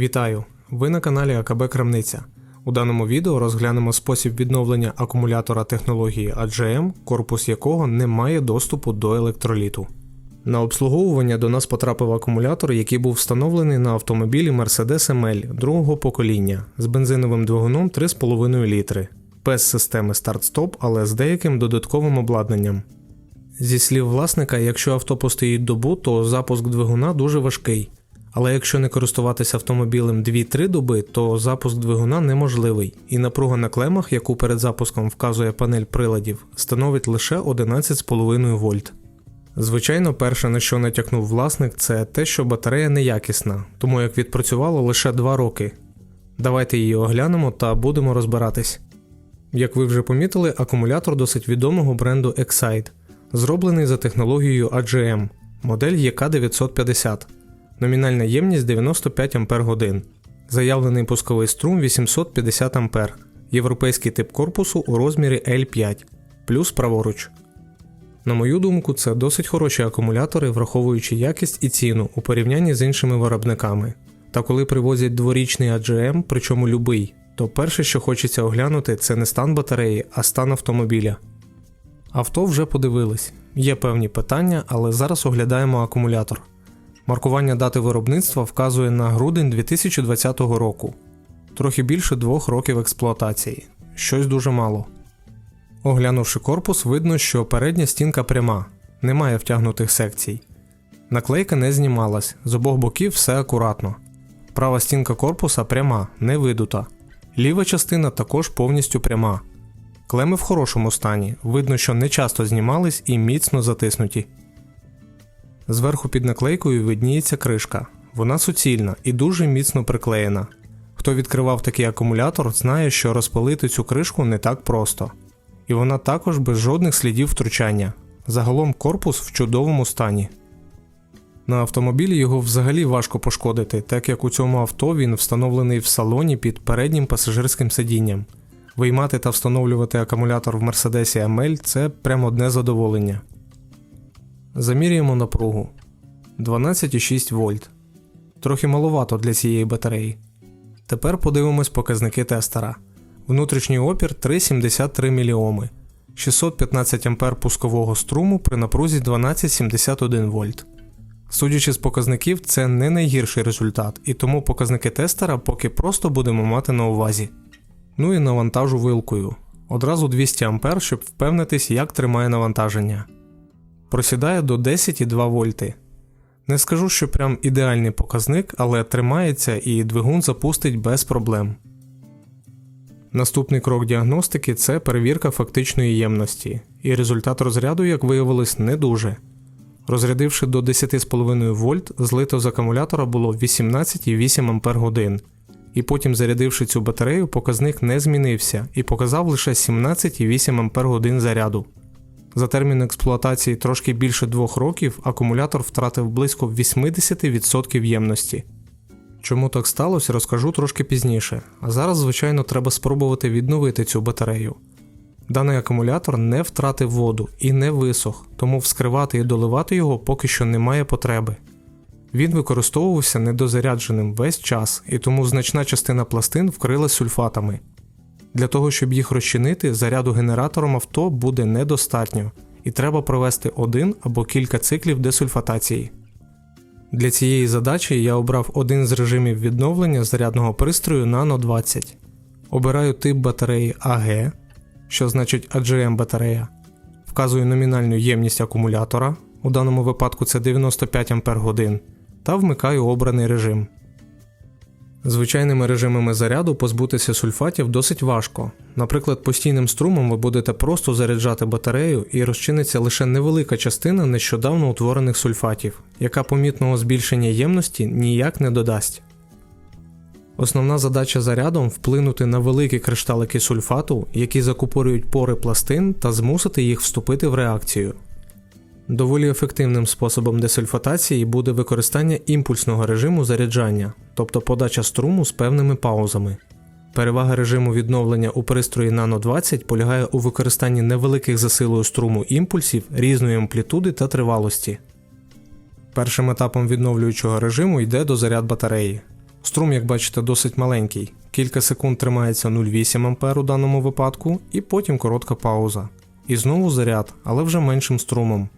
Вітаю! Ви на каналі АКБ Крамниця. У даному відео розглянемо спосіб відновлення акумулятора технології AGM, корпус якого не має доступу до електроліту. На обслуговування до нас потрапив акумулятор, який був встановлений на автомобілі Mercedes ML другого покоління з бензиновим двигуном 3,5 літри, без системи старт-стоп, але з деяким додатковим обладнанням. Зі слів власника, якщо авто постоїть добу, то запуск двигуна дуже важкий. Але якщо не користуватися автомобілем 2-3 доби, то запуск двигуна неможливий, і напруга на клемах, яку перед запуском вказує панель приладів, становить лише 11,5 вольт. Звичайно, перше, на що натякнув власник, це те, що батарея неякісна, тому як відпрацювала лише 2 роки. Давайте її оглянемо та будемо розбиратись. Як ви вже помітили, акумулятор досить відомого бренду Excite, зроблений за технологією AGM, модель EK950 номінальна ємність 95 Ах, заявлений пусковий струм 850 А, європейський тип корпусу у розмірі L5, плюс праворуч. На мою думку, це досить хороші акумулятори, враховуючи якість і ціну у порівнянні з іншими виробниками. Та коли привозять дворічний AGM, причому любий, то перше, що хочеться оглянути, це не стан батареї, а стан автомобіля. Авто вже подивились, є певні питання, але зараз оглядаємо акумулятор. Маркування дати виробництва вказує на грудень 2020 року, трохи більше двох років експлуатації, щось дуже мало. Оглянувши корпус, видно, що передня стінка пряма, немає втягнутих секцій. Наклейка не знімалась, з обох боків все акуратно. Права стінка корпуса пряма, не видута. Ліва частина також повністю пряма. Клеми в хорошому стані, видно, що не часто знімались і міцно затиснуті. Зверху під наклейкою видніється кришка. Вона суцільна і дуже міцно приклеєна. Хто відкривав такий акумулятор, знає, що розпалити цю кришку не так просто. І вона також без жодних слідів втручання. Загалом корпус в чудовому стані. На автомобілі його взагалі важко пошкодити, так як у цьому авто він встановлений в салоні під переднім пасажирським сидінням. Виймати та встановлювати акумулятор в Mercedes ML – це прямо одне задоволення. Замірюємо напругу 12,6 вольт. Трохи маловато для цієї батареї. Тепер подивимось показники тестера. Внутрішній опір 3,73 мОм, 615 А пускового струму при напрузі 12,71 вольт. Судячи з показників, це не найгірший результат, і тому показники тестера поки просто будемо мати на увазі. Ну і навантажу вилкою. Одразу 200 А, щоб впевнитись, як тримає навантаження просідає до 10,2 вольти. Не скажу, що прям ідеальний показник, але тримається і двигун запустить без проблем. Наступний крок діагностики це перевірка фактичної ємності, і результат розряду, як виявилось, не дуже. Розрядивши до 10,5 вольт, злито з акумулятора було 18,8 Ах, і потім зарядивши цю батарею, показник не змінився і показав лише 17,8 Ах заряду. За термін експлуатації трошки більше двох років акумулятор втратив близько 80% ємності. Чому так сталося, розкажу трошки пізніше, а зараз, звичайно, треба спробувати відновити цю батарею. Даний акумулятор не втратив воду і не висох, тому вскривати і доливати його поки що немає потреби. Він використовувався недозарядженим весь час, і тому значна частина пластин вкрила сульфатами. Для того, щоб їх розчинити, заряду генератором авто буде недостатньо, і треба провести один або кілька циклів десульфатації. Для цієї задачі я обрав один з режимів відновлення зарядного пристрою Nano 20. Обираю тип батареї AG, що значить AGM батарея. Вказую номінальну ємність акумулятора, у даному випадку це 95 Ах, та вмикаю обраний режим. Звичайними режимами заряду позбутися сульфатів досить важко. Наприклад, постійним струмом ви будете просто заряджати батарею і розчиниться лише невелика частина нещодавно утворених сульфатів, яка помітного збільшення ємності ніяк не додасть. Основна задача зарядом вплинути на великі кришталики сульфату, які закупорюють пори пластин та змусити їх вступити в реакцію. Доволі ефективним способом десульфатації буде використання імпульсного режиму заряджання, тобто подача струму з певними паузами. Перевага режиму відновлення у пристрої Nano 20 полягає у використанні невеликих за силою струму імпульсів різної амплітуди та тривалості. Першим етапом відновлюючого режиму йде дозаряд батареї. Струм, як бачите, досить маленький. Кілька секунд тримається 0,8 А у даному випадку, і потім коротка пауза. І знову заряд, але вже меншим струмом.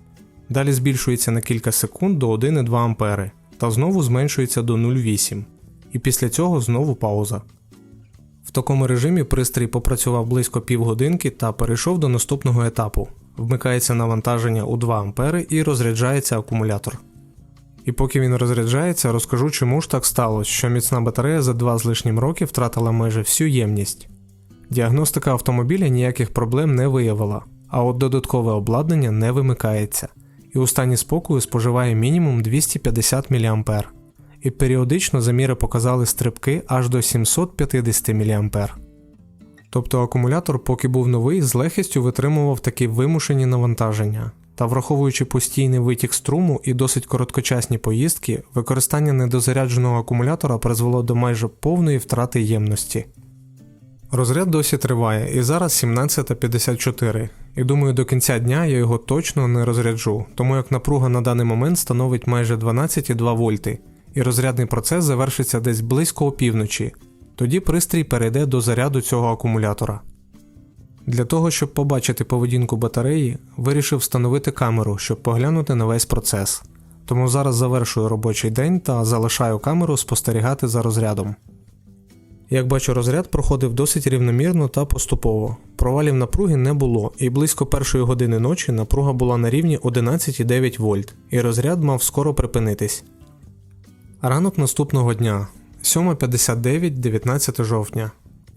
Далі збільшується на кілька секунд до 1,2 А та знову зменшується до 0,8. І після цього знову пауза. В такому режимі пристрій попрацював близько півгодинки та перейшов до наступного етапу. Вмикається навантаження у 2 А і розряджається акумулятор. І поки він розряджається, розкажу, чому ж так сталося, що міцна батарея за 2 з лишнім роки втратила майже всю ємність. Діагностика автомобіля ніяких проблем не виявила, а от додаткове обладнання не вимикається, і у стані спокою споживає мінімум 250 мА. І періодично заміри показали стрибки аж до 750 мА. Тобто акумулятор, поки був новий, з легкістю витримував такі вимушені навантаження. Та враховуючи постійний витік струму і досить короткочасні поїздки, використання недозарядженого акумулятора призвело до майже повної втрати ємності. Розряд досі триває, і зараз 17.54, і думаю, до кінця дня я його точно не розряджу, тому як напруга на даний момент становить майже 12,2 вольти, і розрядний процес завершиться десь близько опівночі. Тоді пристрій перейде до заряду цього акумулятора. Для того, щоб побачити поведінку батареї, вирішив встановити камеру, щоб поглянути на весь процес. Тому зараз завершую робочий день та залишаю камеру спостерігати за розрядом. Як бачу, розряд проходив досить рівномірно та поступово. Провалів напруги не було, і близько першої години ночі напруга була на рівні 11,9 вольт, і розряд мав скоро припинитись. Ранок наступного дня 7.59, 19 жовтня.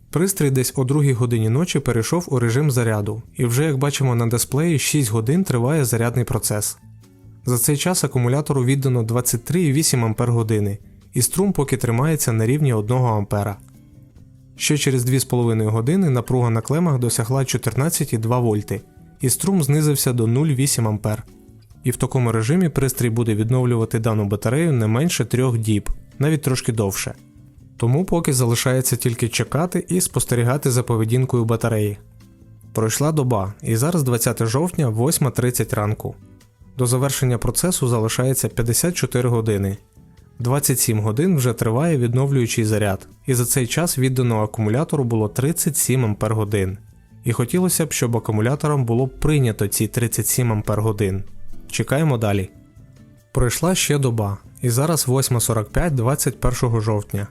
Пристрій десь о 2 годині ночі перейшов у режим заряду, і вже як бачимо на дисплеї 6 годин триває зарядний процес. За цей час акумулятору віддано 23,8 Ах, і струм поки тримається на рівні 1 А. Ще через 2,5 години напруга на клемах досягла 14,2 вольти, і струм знизився до 0,8 А. І в такому режимі пристрій буде відновлювати дану батарею не менше 3 діб, навіть трошки довше. Тому поки залишається тільки чекати і спостерігати за поведінкою батареї. Пройшла доба, і зараз 20 жовтня, 8.30 ранку. До завершення процесу залишається 54 години. 27 годин вже триває відновлюючий заряд, і за цей час віддано акумулятору було 37 Ампер годин. І хотілося б, щоб акумулятором було прийнято ці 37 Ампер годин. Чекаємо далі. Пройшла ще доба, і зараз 8.45 21 жовтня.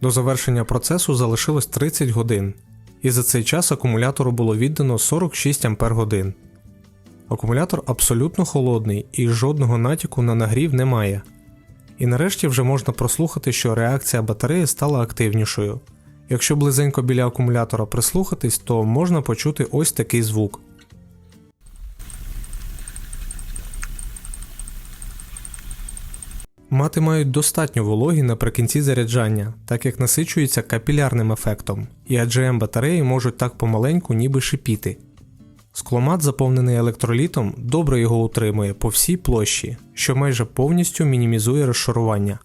До завершення процесу залишилось 30 годин, і за цей час акумулятору було віддано 46 Ампер годин. Акумулятор абсолютно холодний і жодного натяку на нагрів немає. І нарешті вже можна прослухати, що реакція батареї стала активнішою. Якщо близенько біля акумулятора прислухатись, то можна почути ось такий звук. Мати мають достатньо вологі наприкінці заряджання, так як насичуються капілярним ефектом, і AGM батареї можуть так помаленьку ніби шипіти. Скломат, заповнений електролітом, добре його утримує по всій площі, що майже повністю мінімізує розшарування.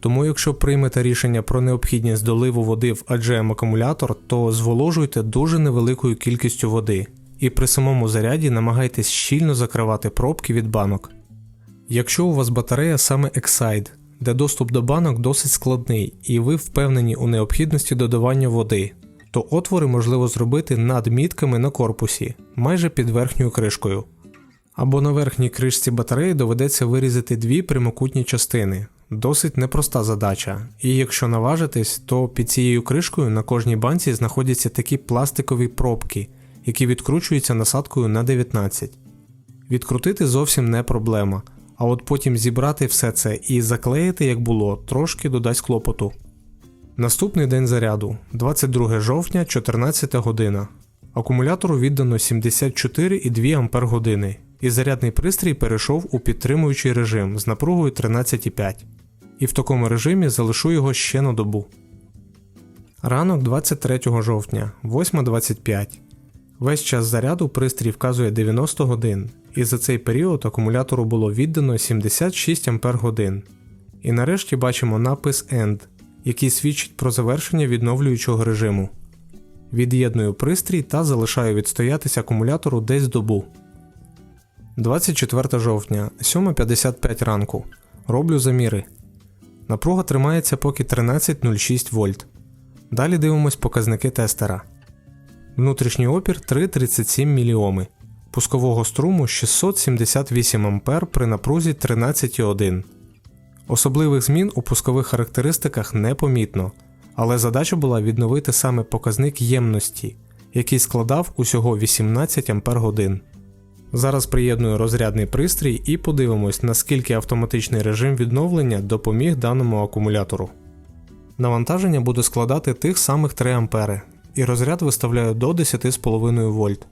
Тому, якщо приймете рішення про необхідність доливу води в AGM акумулятор, то зволожуйте дуже невеликою кількістю води, і при самому заряді намагайтесь щільно закривати пробки від банок. Якщо у вас батарея саме Excite, де доступ до банок досить складний і ви впевнені у необхідності додавання води, то отвори можливо зробити над мітками на корпусі, майже під верхньою кришкою. Або на верхній кришці батареї доведеться вирізати дві прямокутні частини. Досить непроста задача, і якщо наважитись, то під цією кришкою на кожній банці знаходяться такі пластикові пробки, які відкручуються насадкою на 19. Відкрутити зовсім не проблема а от потім зібрати все це і заклеїти, як було, трошки додасть клопоту. Наступний день заряду 22 жовтня, 14 година. Акумулятору віддано 74,2 Ампер години, і зарядний пристрій перейшов у підтримуючий режим з напругою 13,5. І в такому режимі залишу його ще на добу. Ранок 23 жовтня, 8.25. Весь час заряду пристрій вказує 90 годин, і за цей період акумулятору було віддано 76 Ампер годин. І нарешті бачимо напис End, який свідчить про завершення відновлюючого режиму. Від'єдную пристрій та залишаю відстоятися акумулятору десь добу. 24 жовтня, 7.55 ранку. Роблю заміри. Напруга тримається поки 13,06 вольт. Далі дивимось показники тестера. Внутрішній опір 3,37 мОм. Пускового струму 678 А при напрузі 13,1. Особливих змін у пускових характеристиках не помітно, але задача була відновити саме показник ємності, який складав усього 18 Ах. Зараз приєдную розрядний пристрій і подивимось, наскільки автоматичний режим відновлення допоміг даному акумулятору. Навантаження буде складати тих самих 3 А, і розряд виставляю до 10,5 вольт.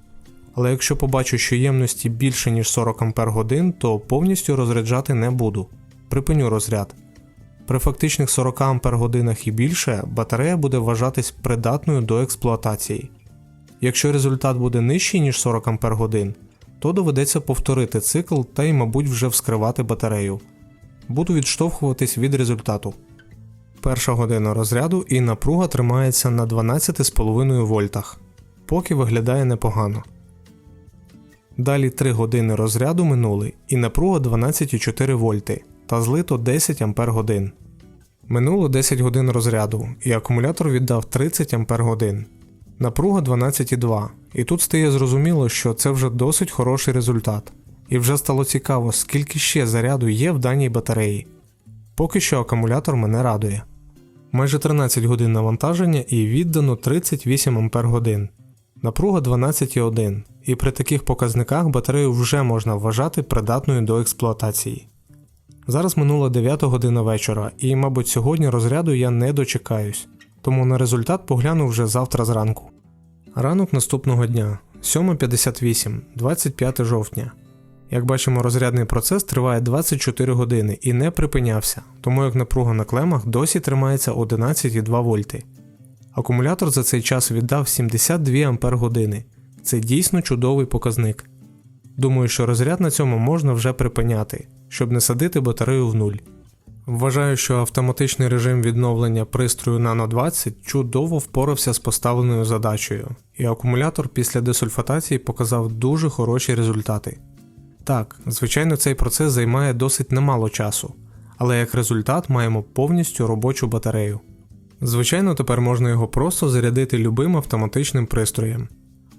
Але якщо побачу, що ємності більше ніж 40 Ах, то повністю розряджати не буду. Припиню розряд. При фактичних 40 Ах і більше батарея буде вважатись придатною до експлуатації. Якщо результат буде нижчий, ніж 40 Ах, то доведеться повторити цикл та й, мабуть, вже вскривати батарею. Буду відштовхуватись від результату. Перша година розряду і напруга тримається на 12,5 вольтах, поки виглядає непогано. Далі 3 години розряду минули і напруга 12,4 вольти та злито 10 Ампер годин. Минуло 10 годин розряду і акумулятор віддав 30 Ампер годин. Напруга 12,2, і тут стає зрозуміло, що це вже досить хороший результат. І вже стало цікаво, скільки ще заряду є в даній батареї. Поки що акумулятор мене радує. Майже 13 годин навантаження і віддано 38 Ампер годин. Напруга 12,1, і при таких показниках батарею вже можна вважати придатною до експлуатації. Зараз минула 9 година вечора, і, мабуть, сьогодні розряду я не дочекаюсь, тому на результат погляну вже завтра зранку. Ранок наступного дня 7.58, 25 жовтня. Як бачимо, розрядний процес триває 24 години і не припинявся, тому як напруга на клемах досі тримається 11,2 вольти. Акумулятор за цей час віддав 72 Ампер години. Це дійсно чудовий показник. Думаю, що розряд на цьому можна вже припиняти, щоб не садити батарею в нуль. Вважаю, що автоматичний режим відновлення пристрою Nano 20 чудово впорався з поставленою задачею, і акумулятор після десульфатації показав дуже хороші результати. Так, звичайно, цей процес займає досить немало часу, але як результат маємо повністю робочу батарею. Звичайно, тепер можна його просто зарядити любим автоматичним пристроєм.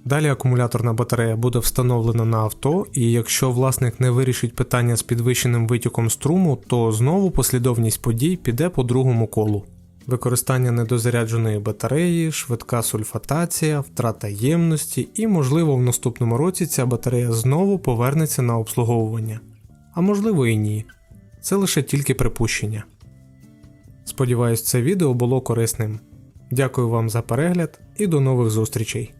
Далі акумуляторна батарея буде встановлена на авто, і якщо власник не вирішить питання з підвищеним витіком струму, то знову послідовність подій піде по другому колу. Використання недозарядженої батареї, швидка сульфатація, втрата ємності і, можливо, в наступному році ця батарея знову повернеться на обслуговування. А можливо і ні. Це лише тільки припущення. Сподіваюсь, це відео було корисним. Дякую вам за перегляд і до нових зустрічей!